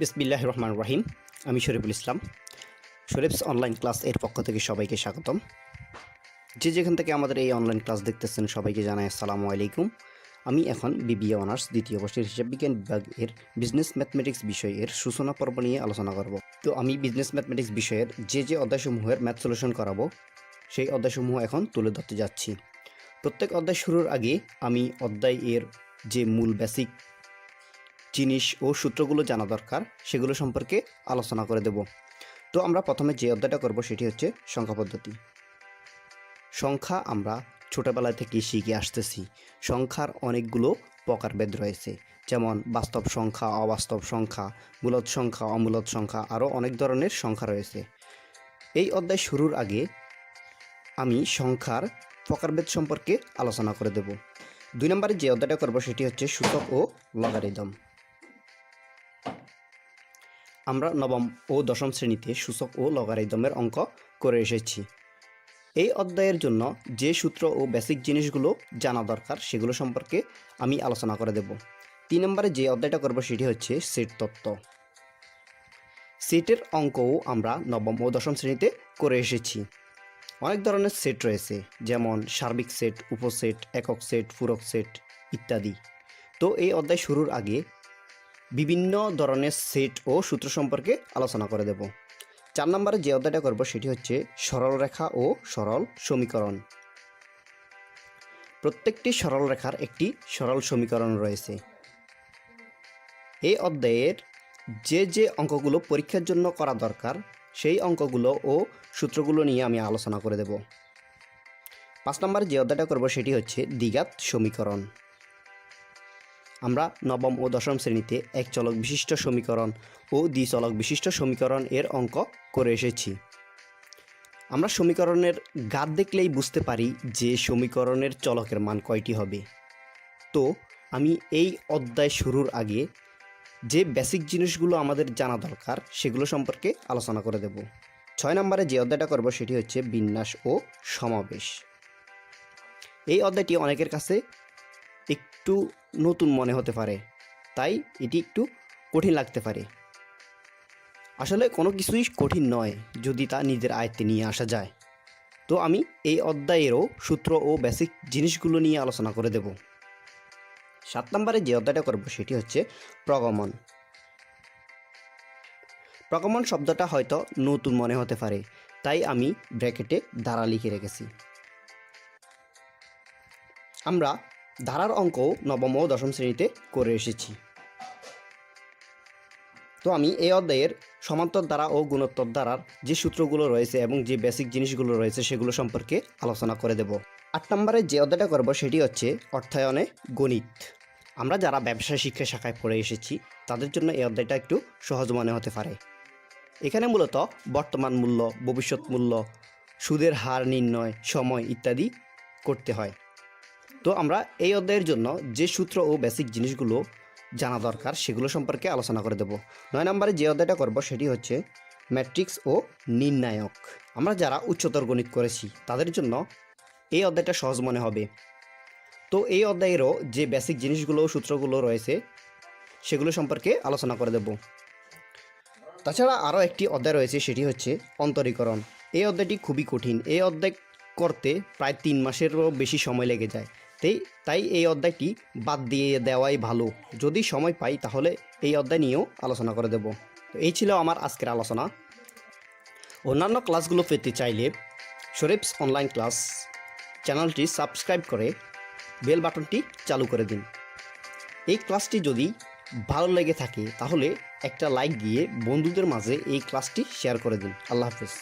বিসমিল্লাহ রহমান রাহিম আমি শরীফুল ইসলাম। শরীফস অনলাইন ক্লাস এর পক্ষ থেকে সবাইকে স্বাগতম। যে যেখান থেকে আমাদের এই অনলাইন ক্লাস দেখতেছেন সবাইকে জানাই আসসালামু আলাইকুম। আমি এখন বিবিএ অনার্স দ্বিতীয় বর্ষের হিসাব বিজ্ঞান বিভাগের বিজনেস ম্যাথমেটিক্স বিষয়ের সূচনা পর্ব নিয়ে আলোচনা করব। তো আমি বিজনেস ম্যাথমেটিক্স বিষয়ের যে যে অধ্যায়সমূহের ম্যাথ সলিউশন করাবো, সেই অধ্যায়সমূহ এখন তুলে ধরতে যাচ্ছি। প্রত্যেক অধ্যায় শুরুর আগে আমি অধ্যায় এর যে মূল বেসিক জিনিস ও সূত্রগুলো জানা দরকার, সেগুলো সম্পর্কে আলোচনা করে দেব। তো আমরা প্রথমে যে অধ্যায়টা করব সেটি হচ্ছে সংখ্যা পদ্ধতি। সংখ্যা আমরা ছোটোবেলা থেকে শিখে আসতেছি। সংখ্যার অনেকগুলো প্রকারভেদ রয়েছে। যেমন বাস্তব সংখ্যা, অবাস্তব সংখ্যা, মূলত সংখ্যা, অমূলত সংখ্যা, আরও অনেক ধরনের সংখ্যা রয়েছে। এই অধ্যায় শুরুর আগে আমি সংখ্যার প্রকারভেদ সম্পর্কে আলোচনা করে দেব। দুই নম্বরে যে অধ্যায়টা করব সেটি হচ্ছে সূচক ও লগারিদম। আমরা নবম ও দশম শ্রেণীতে সূচক ও লগারিদমের অঙ্ক করে এসেছি। এই অধ্যায়ের জন্য যে সূত্র ও বেসিক জিনিসগুলো জানা দরকার সেগুলো সম্পর্কে আমি আলোচনা করে দেব। তিন নম্বরে যে অধ্যায়টা করব সেটি হচ্ছে সেট তত্ত্ব। সেটের অঙ্কও আমরা নবম ও দশম শ্রেণীতে করে এসেছি। অনেক ধরনের সেট রয়েছে, যেমন সার্বিক সেট, উপসেট, একক সেট, পূরক সেট ইত্যাদি। তো এই অধ্যায় শুরুর আগে বিভিন্ন ধরনের সেট ও সূত্র সম্পর্কে আলোচনা করে দেব। চার নম্বরে যে অধ্যায়টা করব সেটি হচ্ছে সরল রেখা ও সরল সমীকরণ। প্রত্যেকটি সরল রেখার একটি সরল সমীকরণ রয়েছে। এই অধ্যায়ের যে যে অঙ্কগুলো পরীক্ষার জন্য করা দরকার, সেই অঙ্কগুলো ও সূত্রগুলো নিয়ে আমি আলোচনা করে দেব। পাঁচ নম্বরে যে অধ্যায়টা করব সেটি হচ্ছে দ্বিঘাত সমীকরণ। আমরা নবম ও দশম শ্রেণীতে এক চলক বিশিষ্ট সমীকরণ ও দ্বিচলক বিশিষ্ট সমীকরণ এর অঙ্ক করে এসেছি। আমরা সমীকরণের গাত দেখলেই বুঝতে পারি যে সমীকরণের চলকের মান কয়টি হবে। তো, আমি এই অধ্যায় শুরুর আগে যে বেসিক জিনিসগুলো আমাদের জানা দরকার সেগুলো সম্পর্কে আলোচনা করে দেব। ছয় নম্বরে যে অধ্যায়টা করব সেটি হচ্ছে বিন্যাস ও সমাবেশ। এই অধ্যায়টি অনেকের কাছে একটু নতুন মনে হতে পারে। তাই এটি একটু কঠিন লাগতে পারে। আসলে কোনো কিছুই কঠিন নয় যদি তা নিজের আয়ত্তে নিয়ে আসা যায়। তো আমি এই অধ্যায়েরও সূত্র ও বেসিক জিনিসগুলো নিয়ে আলোচনা করে দেব। সাত নম্বরে যে অধ্যায়টা করব সেটি হচ্ছে প্রগমন। প্রগমন শব্দটা হয়তো নতুন মনে হতে পারে, তাই আমি ব্র্যাকেটে ধারা লিখে রেখেছি। আমরা ধারার অঙ্ক নবম ও দশম শ্রেণীতে করে এসেছি। তো আমি এই অধ্যায়ের সমান্তর দ্বারা ও গুণোত্তর দ্বারার যে সূত্রগুলো রয়েছে এবং যে বেসিক জিনিসগুলো রয়েছে সেগুলো সম্পর্কে আলোচনা করে দেব। আট নম্বরে যে অধ্যায়টা করব সেটি হচ্ছে অর্থায়নে গণিত। আমরা যারা ব্যবসায় শিক্ষা শাখায় পড়ে এসেছি, তাদের জন্য এই অধ্যায়টা একটু সহজ মনে হতে পারে। এখানে মূলত বর্তমান মূল্য, ভবিষ্যৎ মূল্য, সুদের হার নির্ণয়, সময় ইত্যাদি করতে হয়। তো আমরা এই অধ্যায়ের জন্য যে সূত্র ও বেসিক জিনিসগুলো জানা দরকার সেগুলো সম্পর্কে আলোচনা করে দেব। নয় নম্বরে যে অধ্যায়টা করব সেটি হচ্ছে ম্যাট্রিক্স ও নির্ণায়ক। আমরা যারা উচ্চতর গণিত করেছি, তাদের জন্য এই অধ্যায়টা সহজ মনে হবে। তো এই অধ্যায়েরও যে বেসিক জিনিসগুলো সূত্রগুলো রয়েছে, সেগুলো সম্পর্কে আলোচনা করে দেব। তাছাড়া আরও একটি অধ্যায় রয়েছে, সেটি হচ্ছে অন্তরীকরণ। এই অধ্যায়টি খুবই কঠিন। এই অধ্যায় করতে প্রায় তিন মাসেরও বেশি সময় লেগে যায়। তাই এই অধ্যায়টি বাদ দিয়ে দেওয়াই ভালো। যদি সময় পাই তাহলে এই অধ্যায় নিয়েও আলোচনা করে দেব। তো এই ছিল আমার আজকের আলোচনা। অন্যান্য ক্লাসগুলো পেতে চাইলে শরীফস অনলাইন ক্লাস চ্যানেলটি সাবস্ক্রাইব করে বেল বাটনটি চালু করে দিন। এই ক্লাসটি যদি ভালো লেগে থাকে তাহলে একটা লাইক দিয়ে বন্ধুদের মাঝে এই ক্লাসটি শেয়ার করে দিন। আল্লাহ হাফেজ।